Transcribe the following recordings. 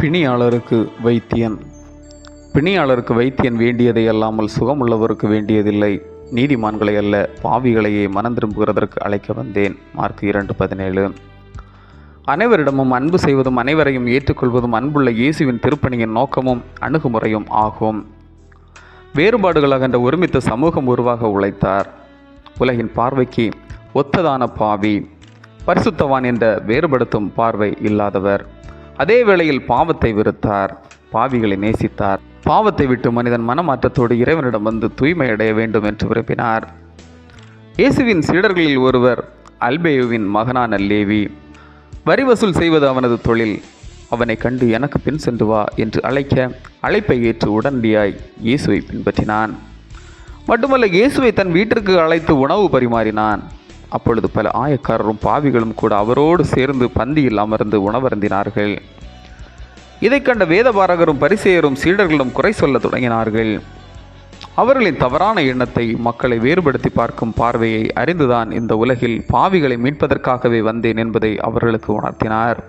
பிணியாளருக்கு வைத்தியன். பிணியாளருக்கு வைத்தியன் வேண்டியதை அல்லாமல் சுகமுள்ளவருக்கு வேண்டியதில்லை. நீதிமான்களை அல்ல பாவிகளையே மனம் திரும்புகிறதற்கு அழைக்க வந்தேன். மார்க் இரண்டு பதினேழு. அனைவரிடமும் அன்பு செய்வதும் அனைவரையும் ஏற்றுக்கொள்வதும் அன்புள்ள இயேசுவின் திருப்பணியின் நோக்கமும் அணுகுமுறையும் ஆகும். வேறுபாடுகள் அகன்ற ஒருமித்த சமூகம் உருவாக உழைத்தார். உலகின் பார்வைக்கு ஒத்ததான பாவி. பரிசுத்தவான் என்ற வேறுபடுத்தும் பார்வை இல்லாதவர். அதே வேளையில் பாவத்தை வெறுத்தார் பாவிகளை நேசித்தார். பாவத்தை விட்டு மனிதன் மனமாற்றத்தோடு இறைவனிடம் வந்து தூய்மை அடைய வேண்டும் என்று விரும்பினார். இயேசுவின் சீடர்களில் ஒருவர் அல்பேயுவின் மகனான லேவி. வரி வசூல் செய்வது அவனது தொழில். அவனை கண்டு எனக்கு பின் சென்று வா என்று அழைக்க அழைப்பை ஏற்று உடனடியாய் இயேசுவை பின்பற்றினான். மட்டுமல்ல இயேசுவை தன் வீட்டிற்கு அழைத்து உணவு பரிமாறினான். அப்பொழுது பல ஆயக்காரரும் பாவிகளும் கூட அவரோடு சேர்ந்து பந்தியில் அமர்ந்து உணவருந்தினார்கள். இதை கண்ட வேதபாரகரும் பரிசேயரும் சீடர்களும் குறை சொல்ல தொடங்கினார்கள். அவர்களின் தவறான எண்ணத்தை மக்களை வேறுபடுத்தி பார்க்கும் பார்வையை அறிந்துதான் இந்த உலகில் பாவிகளை மீட்பதற்காகவே வந்தேன் என்பதை அவர்களுக்கு உணர்த்தினார்.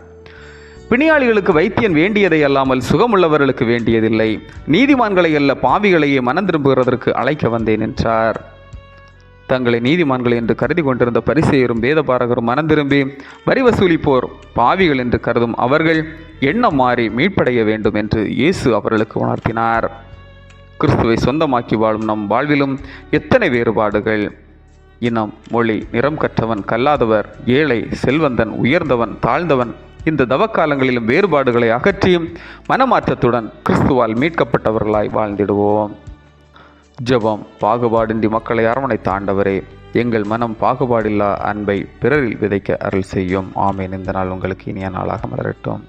பிணியாளிகளுக்கு வைத்தியன் வேண்டியதை அல்லாமல் சுகமுள்ளவர்களுக்கு வேண்டியதில்லை. நீதிமான்களை அல்ல பாவிகளையே மனம் திரும்புகிறதற்கு அழைக்க வந்தேன் என்றார். தங்களை நீதிமான்கள் என்று கருதி கொண்டிருந்த பரிசெயரும் வேதபாரகரும் மனந்திரும்பி வரி வசூலிப்போர் பாவிகள் என்று கருதும் அவர்கள் எண்ணம் மாறி மீட்படைய வேண்டும்? என்று இயேசு அவர்களுக்கு உணர்த்தினார். கிறிஸ்துவை சொந்தமாக்கி வாழும் நம் வாழ்விலும் எத்தனை வேறுபாடுகள்? இனம் மொழி நிறம் கற்றவன் கல்லாதவர் ஏழை செல்வந்தன் உயர்ந்தவன் தாழ்ந்தவன் இந்த தவக்காலங்களிலும் வேறுபாடுகளை அகற்றியும் மனமாற்றத்துடன் கிறிஸ்துவால் மீட்கப்பட்டவர்களாய் வாழ்ந்திடுவோம். ஜெபம் பாகுபாடின்றி மக்களை அரவணைத்த ஆண்டவரே எங்கள் மனம் பாகுபாடில்லா அன்பை பிறரில் விதைக்க அருள் செய்யும். ஆமேன். இந்த நாள் உங்களுக்கு இனிய நாளாக மலரட்டும்.